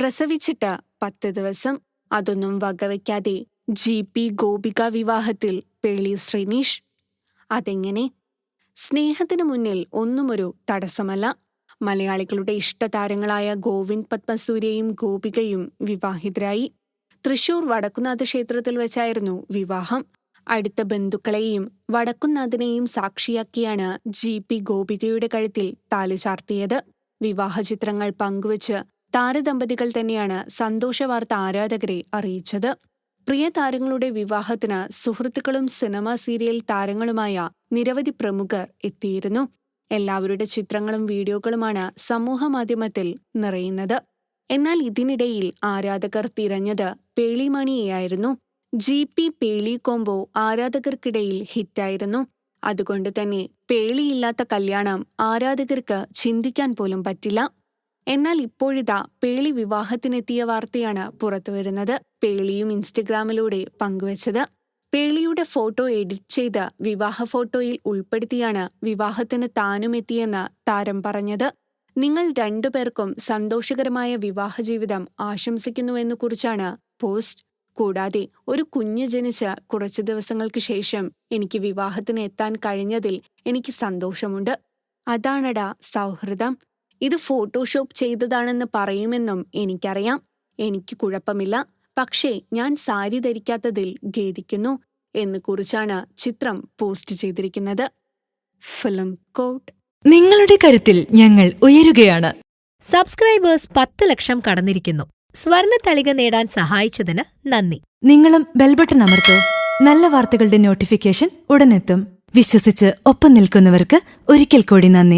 പ്രസവിച്ചിട്ട് പത്ത് ദിവസം അതൊന്നും വകവയ്ക്കാതെ ജി പി ഗോപിക വിവാഹത്തിൽ പേളി ശ്രീനീഷ്. അതെങ്ങനെ? സ്നേഹത്തിനു മുന്നിൽ ഒന്നുമൊരു തടസ്സമല്ല. മലയാളികളുടെ ഇഷ്ടതാരങ്ങളായ ഗോവിന്ദ് പത്മസൂര്യയും ഗോപികയും വിവാഹിതരായി. തൃശൂർ വടക്കുന്നാഥ ക്ഷേത്രത്തിൽ വെച്ചായിരുന്നു വിവാഹം. അടുത്ത ബന്ധുക്കളെയും വടക്കുന്നാഥിനെയും സാക്ഷിയാക്കിയാണ് ജി പി ഗോപികയുടെ കഴുത്തിൽ താലി ചാർത്തിയത്. വിവാഹ ചിത്രങ്ങൾ പങ്കുവച്ച് താരദമ്പതികൾ തന്നെയാണ് സന്തോഷവാർത്ത ആരാധകരെ അറിയിച്ചത്. പ്രിയ താരങ്ങളുടെ വിവാഹത്തിന് സുഹൃത്തുക്കളും സിനിമ സീരിയൽ താരങ്ങളുമായ നിരവധി പ്രമുഖർ എത്തിയിരുന്നു. എല്ലാവരുടെ ചിത്രങ്ങളും വീഡിയോകളുമാണ് സമൂഹമാധ്യമത്തിൽ നിറയുന്നത്. എന്നാൽ ഇതിനിടയിൽ ആരാധകർ തിരഞ്ഞത് പേളിമണിയെയായിരുന്നു. ജി പി പേളി കോംബോ ആരാധകർക്കിടയിൽ ഹിറ്റായിരുന്നു. അതുകൊണ്ട് തന്നെ പേളിയില്ലാത്ത കല്യാണം ആരാധകർക്ക് ചിന്തിക്കാൻ പോലും പറ്റില്ല. എന്നാൽ ഇപ്പോഴിതാ പേളി വിവാഹത്തിനെത്തിയ വാർത്തയാണ് പുറത്തുവരുന്നത് പേളിയും ഇൻസ്റ്റഗ്രാമിലൂടെ പങ്കുവച്ചത്. പേളിയുടെ ഫോട്ടോ എഡിറ്റ് ചെയ്ത് വിവാഹ ഫോട്ടോയിൽ ഉൾപ്പെടുത്തിയാണ് വിവാഹത്തിന് താനും എത്തിയെന്ന് താരം പറഞ്ഞത്. നിങ്ങൾ രണ്ടുപേർക്കും സന്തോഷകരമായ വിവാഹ ജീവിതം ആശംസിക്കുന്നുവെന്നു കുറിച്ചാണ് പോസ്റ്റ്. കൂടാതെ ഒരു കുഞ്ഞ് ജനിച്ച് കുറച്ചു ദിവസങ്ങൾക്ക് ശേഷം എനിക്ക് വിവാഹത്തിന് എത്താൻ കഴിഞ്ഞതിൽ എനിക്ക് സന്തോഷമുണ്ട്. അതാണടാ സൗഹൃദം. ഇത് ഫോട്ടോഷോപ്പ് ചെയ്തതാണെന്ന് പറയുമെന്നും എനിക്കറിയാം. എനിക്ക് കുഴപ്പമില്ല. പക്ഷേ ഞാൻ സാരി ധരിക്കാത്തതിൽ ഖേദിക്കുന്നു എന്ന് കുറിച്ചാണ് ചിത്രം പോസ്റ്റ് ചെയ്തിരിക്കുന്നത്. ഫിലിം കോട്ട്. നിങ്ങളുടെ കരുത്തിൽ ഞങ്ങൾ ഉയരുകയാണ്. സബ്സ്ക്രൈബേഴ്സ് പത്ത് ലക്ഷം കടന്നിരിക്കുന്നു. സ്വർണ തളിക നേടാൻ സഹായിച്ചതിന് നന്ദി. നിങ്ങളും ബെൽബട്ടൺ അമർത്തോ. നല്ല വാർത്തകളുടെ നോട്ടിഫിക്കേഷൻ ഉടനെത്തും. വിശ്വസിച്ച് ഒപ്പം നിൽക്കുന്നവർക്ക് ഒരിക്കൽ കൂടി നന്ദി.